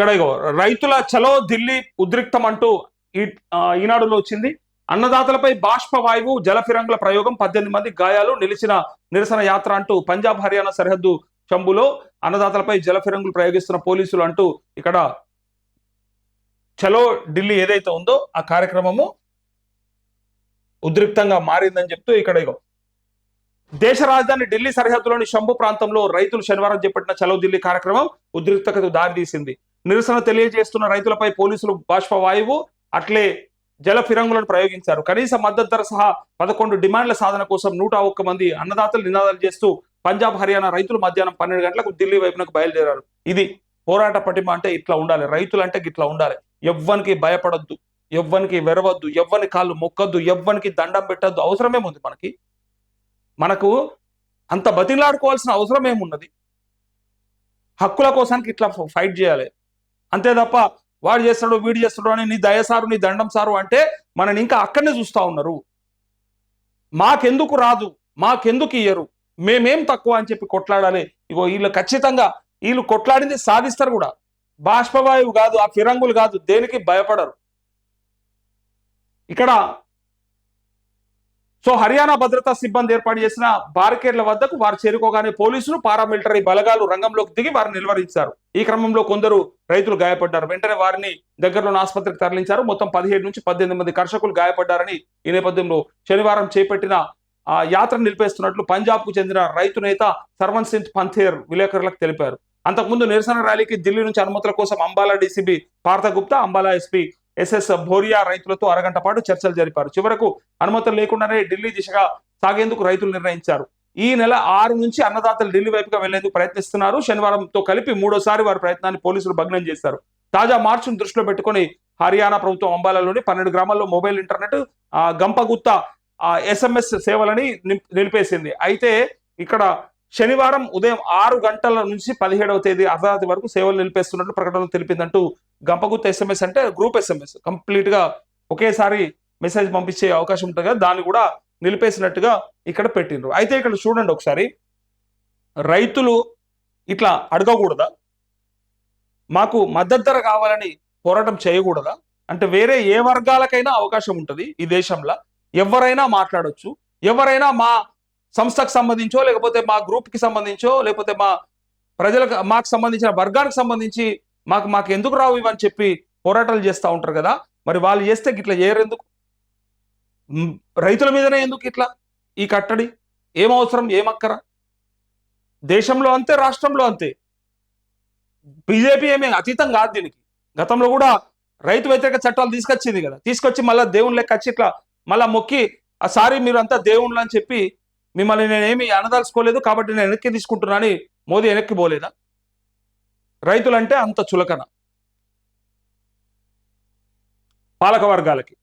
ఇక్కడ ఇగో రైతుల చలో ఢిల్లీ ఉద్రిక్తం అంటూ ఈనాడులో వచ్చింది. అన్నదాతలపై బాష్ప వాయువు జల ఫిరంగుల ప్రయోగం పద్దెనిమిది మంది గాయాలు నిలిచిన నిరసన యాత్ర అంటూ పంజాబ్ హర్యానా సరిహద్దు చంబులో అన్నదాతలపై జల ఫిరంగులు ప్రయోగిస్తున్న పోలీసులు అంటూ ఇక్కడ చలో ఢిల్లీ ఏదైతే ఉందో ఆ కార్యక్రమము ఉద్రిక్తంగా మారిందని చెప్తూ ఇక్కడ ఇగో. దేశ రాజధాని ఢిల్లీ సరిహద్దులోని శంభు ప్రాంతంలో రైతులు శనివారం చేపట్టిన చలో ఢిల్లీ కార్యక్రమం ఉద్రిక్తతకు దారితీసింది. నిరసన తెలియజేస్తున్న రైతులపై పోలీసులు బాష్ప వాయువు అట్లే జల ఫిరంగులను ప్రయోగించారు. కనీస మద్దతు ధర సహా పదకొండు డిమాండ్ల సాధన కోసం నూట ఒక్క మంది అన్నదాతలు నినాదాలు చేస్తూ పంజాబ్ హర్యానా రైతులు మధ్యాహ్నం పన్నెండు గంటలకు ఢిల్లీ వైపునకు బయలుదేరారు. ఇది పోరాట పటిమ అంటే ఇట్లా ఉండాలి. రైతులు అంటే ఇట్లా ఉండాలి. ఎవ్వనికి భయపడొద్దు ఎవ్వనికి వెరవద్దు ఎవ్వని కాళ్ళు మొక్కద్దు ఎవ్వనికి దండం పెట్టద్దు. అవసరమే ఉంది మనకి. మనకు అంత బతిలాడుకోవాల్సిన అవసరం ఏమున్నది? హక్కుల కోసానికి ఇట్లా ఫైట్ చేయాలి. అంతే తప్ప వాడు చేస్తాడు వీడు చేస్తాడు అని నీ దయసారు నీ దండం సారు అంటే మనని ఇంకా అక్కడనే చూస్తా ఉన్నారు. మాకెందుకు రాదు మాకెందుకు ఇయ్యరు మేమేం తక్కువ అని చెప్పి కొట్లాడాలి. ఇగో వీళ్ళు ఖచ్చితంగా వీళ్ళు కొట్లాడింది సాధిస్తారు కూడా. బాష్పవాయువు కాదు ఆ ఫిరంగులు కాదు దేనికి భయపడరు. ఇక్కడ సో హర్యానా భద్రతా సిబ్బంది ఏర్పాటు చేసిన బారికేడ్ల వద్దకు వారు చేరుకోగానే పోలీసులు పారామిలిటరీ బలగాలు రంగంలోకి దిగి వారిని నిలువరించారు. ఈ క్రమంలో కొందరు రైతులు గాయపడ్డారు. వెంటనే వారిని దగ్గరలోని ఆసుపత్రికి తరలించారు. మొత్తం పదిహేడు నుంచి పద్దెనిమిది మంది కర్షకులు గాయపడ్డారని ఈ నేపథ్యంలో శనివారం చేపట్టిన ఆ యాత్ర నిలిపేస్తున్నట్లు పంజాబ్కు చెందిన రైతు నేత సర్వన్ సింగ్ పంథేర్ విలేకరులకు తెలిపారు. అంతకుముందు నిరసన ర్యాలీకి ఢిల్లీ నుంచి అనుమతుల కోసం Ambala DCP Partha Gupta Ambala SP SS Bhoria రైతులతో అరగంట పాటు చర్చలు జరిపారు. చివరకు అనుమతులు లేకుండానే ఢిల్లీ దిశగా సాగేందుకు రైతులు నిర్ణయించారు. ఈ నెల ఆరు నుంచి అన్నదాతలు ఢిల్లీ వైపుగా వెళ్ళేందుకు ప్రయత్నిస్తున్నారు. శనివారంతో కలిపి మూడోసారి వారి ప్రయత్నాన్ని పోలీసులు భగ్నం చేశారు. తాజా మార్చిని దృష్టిలో పెట్టుకొని హర్యానా ప్రభుత్వం అంబాలాలోని పన్నెండు గ్రామాల్లో మొబైల్ ఇంటర్నెట్ ఆ, గంపగుత్త ఎస్ఎంఎస్ సేవలని నిలిపేసింది. అయితే ఇక్కడ శనివారం ఉదయం ఆరు గంటల నుంచి పదిహేడవ తేదీ అర్ధరాత్రి వరకు సేవలు నిలిపేస్తున్నట్లు ప్రకటనలో తెలిపిందంటూ గంపగుత్త ఎస్ఎంఎస్ అంటే గ్రూప్ ఎస్ఎంఎస్. కంప్లీట్గా ఒకేసారి మెసేజ్ పంపించే అవకాశం ఉంటుంది కదా దాన్ని కూడా నిలిపేసినట్టుగా ఇక్కడ పెట్టిండ్రు. అయితే ఇక్కడ చూడండి ఒకసారి. రైతులు ఇట్లా అడగకూడదా? మాకు మద్దతు ధర కావాలని పోరాటం చేయకూడదా? అంటే వేరే ఏ వర్గాలకైనా అవకాశం ఉంటుంది ఈ దేశంలో. ఎవరైనా మాట్లాడొచ్చు. ఎవరైనా మా సంస్థకు సంబంధించో లేకపోతే మా గ్రూప్కి సంబంధించో లేకపోతే మా ప్రజలకు మాకు సంబంధించిన వర్గానికి సంబంధించి మాకు మాకు ఎందుకు రావు ఇవని చెప్పి పోరాటాలు చేస్తూ ఉంటారు కదా. మరి వాళ్ళు చేస్తే ఇట్లా చేయరు ఎందుకు? రైతుల మీదనే ఎందుకు ఇట్లా? ఈ కట్టడి ఏమవసరం ఏమక్కర దేశంలో అంతే రాష్ట్రంలో అంతే. బీజేపీ ఏమీ అతీతం కాదు దీనికి. గతంలో కూడా రైతు వ్యతిరేక చట్టాలు తీసుకొచ్చింది కదా. తీసుకొచ్చి మళ్ళీ దేవుని లెక్క వచ్చి ఇట్లా మళ్ళీ మొక్కి ఆ సారీ మీరు అంతా దేవుళ్ళు అని చెప్పి మిమ్మల్ని నేనేమి అనదలుచుకోలేదు కాబట్టి నేను వెనక్కి తీసుకుంటున్నా అని మోదీ వెనక్కి పోలేదా? రైతులంటే అంత చులకన. పాలక వర్గాలకి